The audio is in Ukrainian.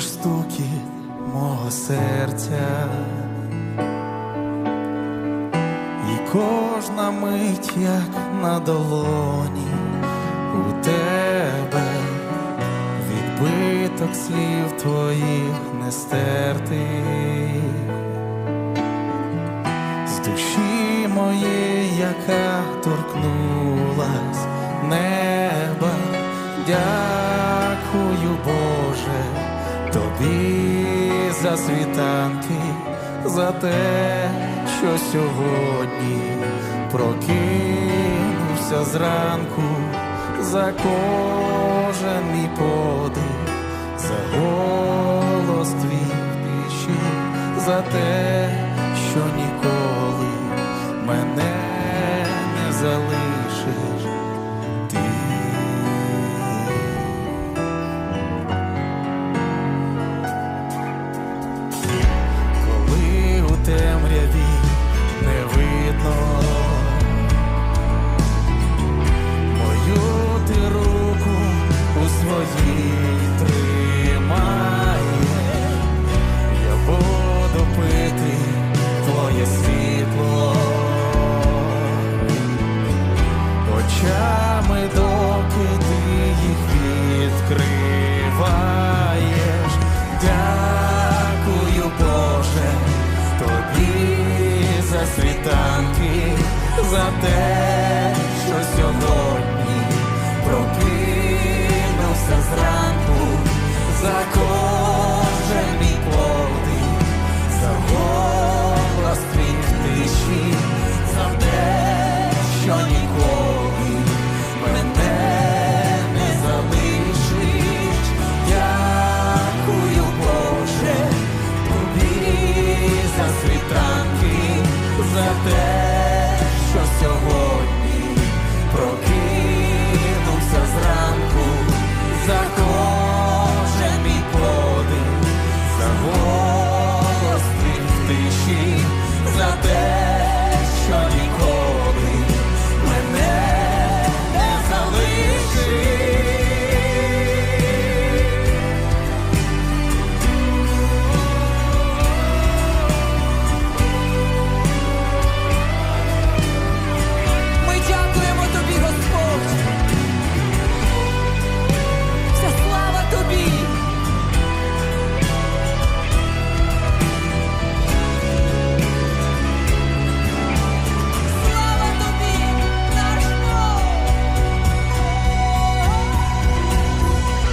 чуєш стуки мого серця, і кожна мить, як на долоні у тебе відбиток слів твоїх не стертих з душі моєї, яка торкнулась неба. Дякую, тобі за світанки, за те, що сьогодні прокинувся зранку, за кожен мій подих, за голос твій тиші, за те, що ніколи мене не залишиш Коли у вже світанки за те, що сьогодні прокинувся зранку закон. вдячні за те, що ні.